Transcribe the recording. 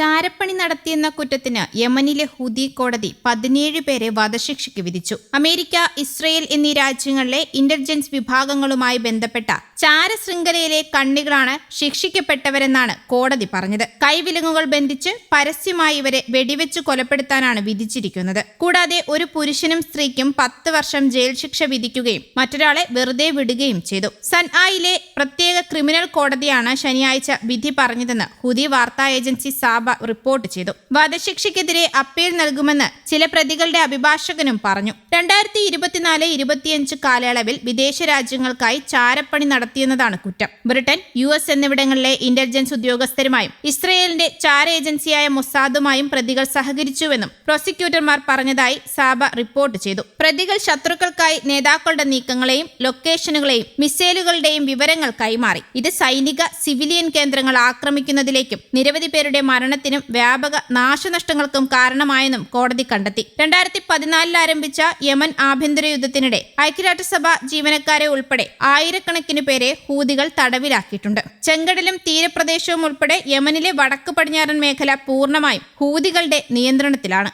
ചാരപ്പണി നടത്തിയെന്ന കുറ്റത്തിന് യമനിലെ ഹുദി കോടതി പതിനേഴ് പേരെ വധശിക്ഷയ്ക്ക് വിധിച്ചു. അമേരിക്ക ഇസ്രയേൽ എന്നീ രാജ്യങ്ങളിലെ ഇന്റലിജൻസ് വിഭാഗങ്ങളുമായി ബന്ധപ്പെട്ട ചാരശൃംഖലയിലെ കണ്ണികളാണ് ശിക്ഷിക്കപ്പെട്ടവരെന്നാണ് കോടതി പറഞ്ഞത്. കൈവിലങ്ങുകൾ ബന്ധിച്ച് പരസ്യമായി ഇവരെ വെടിവെച്ച് കൊലപ്പെടുത്താനാണ് വിധിച്ചിരിക്കുന്നത്. കൂടാതെ ഒരു പുരുഷനും സ്ത്രീക്കും പത്ത് വർഷം ജയിൽ ശിക്ഷ വിധിക്കുകയും മറ്റൊരാളെ വെറുതെ വിടുകയും ചെയ്തു. സൻആയിലെ പ്രത്യേക ക്രിമിനൽ കോടതിയാണ് ശനിയാഴ്ച വിധി പറഞ്ഞതെന്ന് ഹുദി വാർത്താ ഏജൻസി സാബ റിപ്പോർട്ട് ചെയ്തു. വധശിക്ഷയ്ക്കെതിരെ അപ്പീൽ നൽകുമെന്ന് ചില പ്രതികളുടെ അഭിഭാഷകനും പറഞ്ഞു. രണ്ടായിരത്തി ഇരുപത്തിനാല് ഇരുപത്തിയഞ്ച് കാലയളവിൽ വിദേശ രാജ്യങ്ങൾക്കായി ചാരപ്പണി നടത്തിയെന്നതാണ് കുറ്റം. ബ്രിട്ടൻ യു എസ് എന്നിവിടങ്ങളിലെ ഇന്റലിജൻസ് ഉദ്യോഗസ്ഥരുമായും ഇസ്രയേലിന്റെ ചാര ഏജൻസിയായ മൊസാദുമായും പ്രതികൾ സഹകരിച്ചുവെന്നും പ്രോസിക്യൂട്ടർമാർ പറഞ്ഞതായി സാബ റിപ്പോർട്ട് ചെയ്തു. പ്രതികൾ ശത്രുക്കൾക്കായി നേതാക്കളുടെ നീക്കങ്ങളെയും ലൊക്കേഷനുകളെയും മിസൈലുകളുടെയും വിവരങ്ങൾ കൈമാറി ഇത് സൈനിക സിവിലിയൻ കേന്ദ്രങ്ങൾ ആക്രമിക്കുന്നതിലേക്കും നിരവധി പേരുടെ മരണത്തിനും വ്യാപക നാശനഷ്ടങ്ങൾക്കും കാരണമായെന്നും കോടതി കണ്ടെത്തി. രണ്ടായിരത്തി പതിനാലിൽ ആരംഭിച്ച യമൻ ആഭ്യന്തര യുദ്ധത്തിനിടെ ഐക്യരാഷ്ട്രസഭ ജീവനക്കാരെ ഉൾപ്പെടെ ആയിരക്കണക്കിന് പേരെ ഹൂതികൾ തടവിലാക്കിയിട്ടുണ്ട്. ചെങ്കടലും തീരപ്രദേശവും ഉൾപ്പെടെ യമനിലെ വടക്ക് പടിഞ്ഞാറൻ മേഖല പൂർണമായും ഹൂതികളുടെ നിയന്ത്രണത്തിലാണ്.